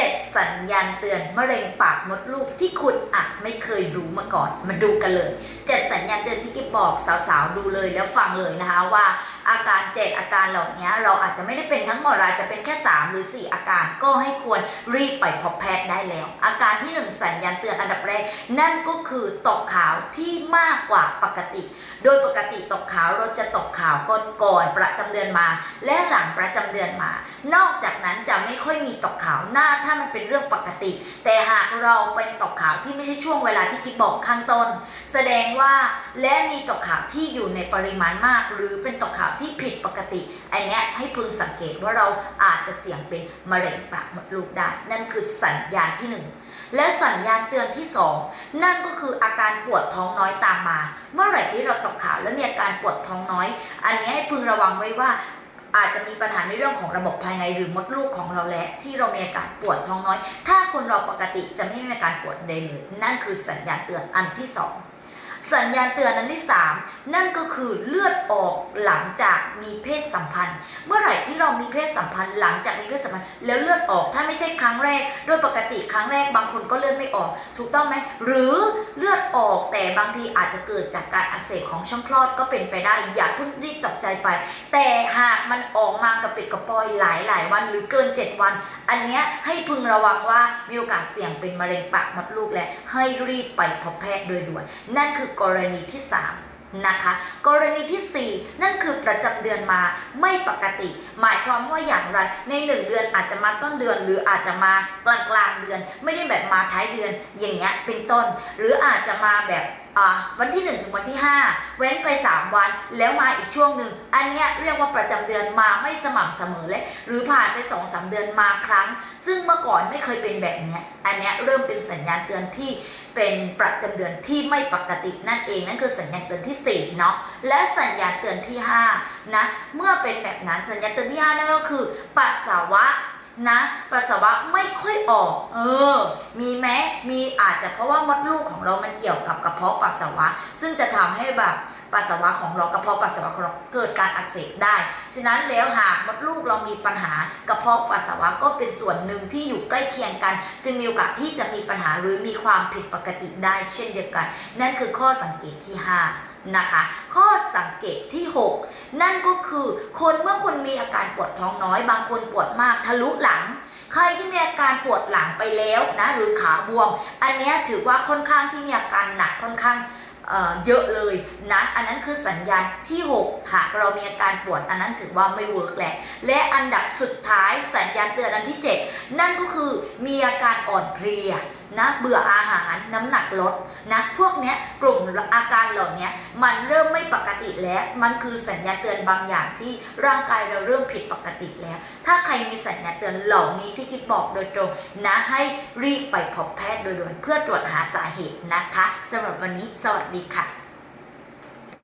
7 สัญญาณเตือนมะเร็งปากมดลูกที่คุณอาจไม่เคยรู้มาก่อน มาดูกันเลย สัญญาณเตือนที่กิ๊บบอกสาวๆดูเลยแล้วฟังเลยนะคะว่าอาการ 7 อาการเหล่านี้เราอาจจะไม่ได้เป็นทั้งหมดอาจจะเป็นแค่ 3 หรือ 4 อาการก็ให้ควรรีบไปพบแพทย์ได้แล้ว อาการที่ 1 สัญญาณเตือนอันดับแรก นั่นก็คือตกขาวที่มากกว่าปกติ โดยปกติตกขาวเราจะตกขาวก่อนก่อนประจำเดือนมา และหลังประจำเดือนมา นอกจากนั้นจะไม่ค่อยมีตกขาวหน้าถ้ามันเป็นเรื่องปกติ แต่หากเราเป็นตกขาวที่ไม่ใช่ช่วงเวลาที่กิ๊บบอกข้างต้น แสดงว่าและมีตกขาวที่อยู่ในปริมาณมาก หรือเป็นตกขาวที่ผิดปกติ อันนี้ให้พึงสังเกตว่าเราอาจจะเสี่ยงเป็นมะเร็งปากมดลูกได้ นั่นคือสัญญาณที่หนึ่งและสัญญาณเตือนที่ 2 นั่นก็คืออาการปวดท้องน้อยตามมา เมื่อไหร่ที่เราตกขาวแล้วมีอาการปวดท้องน้อย อันนี้ให้พึงระวังไว้ว่าอาจจะมีปัญหาในเรื่องของระบบภายในหรือมดลูกของเราและที่เรามีอาการปวดท้องน้อย ถ้าคนเราปกติจะไม่มีอาการปวดใดเลย นั่นคือสัญญาณเตือนอันที่สอง สัญญาณเตือนอันที่สามนั่นก็คือเลือดออกหลังจากมีเพศสัมพันธ์ เมื่อไหร่ที่เรามีเพศสัมพันธ์หลังจากมีเพศสัมพันธ์แล้วเลือดออกถ้าไม่ใช่ครั้งแรก โดยปกติครั้งแรกบางคนก็เลือดไม่ออก ถูกต้องไหมหรือเลือดออกแต่บางทีอาจจะเกิดจากการอักเสบของช่องคลอดก็เป็นไปได้อย่าเพิ่งรีบตกใจไป แต่หากมันออกมากระปิดกระปอยหลายหลายวันหรือเกิน 7 วัน อันเนี้ยให้พึงระวังว่ามีโอกาสเสี่ยงเป็นมะเร็งปากมดลูกและให้รีบไปพบแพทย์โดยด่วนนั่นคือกรณีที่ 3นะคะกรณีทีสี่4 นั่นคือประจำเดือนมาไม่ปกติ หมายความว่าอย่างไรใน 1 เดือนอาจจะมาต้นเดือน หรืออาจจะมากลางกลางเดือน ไม่ได้แบบมาท้ายเดือนอย่างเงี้ยเป็นต้น หรืออาจจะมาแบบ วันที่ 1 ถึงวันที่ 5 เว้นไป 3 วันแล้วมาอีกช่วงหนึ่งอันเนี้ยเรียกว่าประจำเดือนมาไม่สม่ำเสมอและหรือผ่านไป2-3เดือนมาครั้ง ซึ่งเมื่อก่อนไม่เคยเป็นแบบเนี้ยอันเนี้ยเริ่มเป็นสัญญาณเตือนที่เป็นประจำเดือนที่ไม่ปกตินั่นเองนั่นคือสัญญาณเตือนที่4เนาะและสัญญาณเตือนที่5นะเมื่อเป็นแบบนั้นสัญญาณเตือนที่5นั่นก็คือปัสสาวะ นะปัสสาวะไม่ค่อยออก เออ มีแม้มีอาจจะเพราะว่ามดลูกของเรามันเกี่ยวกับกระเพาะปัสสาวะ ซึ่งจะทำให้แบบปัสสาวะของเรากระเพาะปัสสาวะของเราเกิดการอักเสบได้ ฉะนั้นแล้วหากมดลูกเรามีปัญหากระเพาะปัสสาวะก็เป็นส่วนหนึ่งที่อยู่ใกล้เคียงกัน จึงมีโอกาสที่จะมีปัญหาหรือมีความผิดปกติได้เช่นเดียวกัน นั่นคือข้อสังเกตที่ 5 นะคะ ข้อสังเกตที่ 6 นั่นก็คือคนเมื่อคนมีอาการปวดท้องน้อย บางคนปวดมากทะลุหลัง ใครที่มีอาการปวดหลังไปแล้วนะหรือขาบวม อันนี้ถือว่าค่อนข้างที่มีอาการหนักค่อนข้าง เยอะเลยนะอันนั้นคือสัญญาณที่ 6 หากเรามีอาการปวดอันนั้นถือว่าไม่เวิร์กแหละและอันดับสุดท้ายสัญญาณเตือนอันที่ 7 นั่นก็คือมีอาการอ่อนเพลียนะเบื่ออาหารน้ำหนักลดนะพวกเนี้ยกลุ่มอาการเหล่านี้มันเริ่มไม่ปกติแล้วมันคือสัญญาณเตือนบางอย่างที่ร่างกายเราเริ่มผิดปกติแล้ว ถ้าใครมีสัญญาณเตือนเหล่านี้ที่คิดบอกโดยตรงนะให้รีบไปพบแพทย์โดยด่วนเพื่อตรวจหาสาเหตุนะคะสำหรับวันนี้สวัสดีดีค่ะ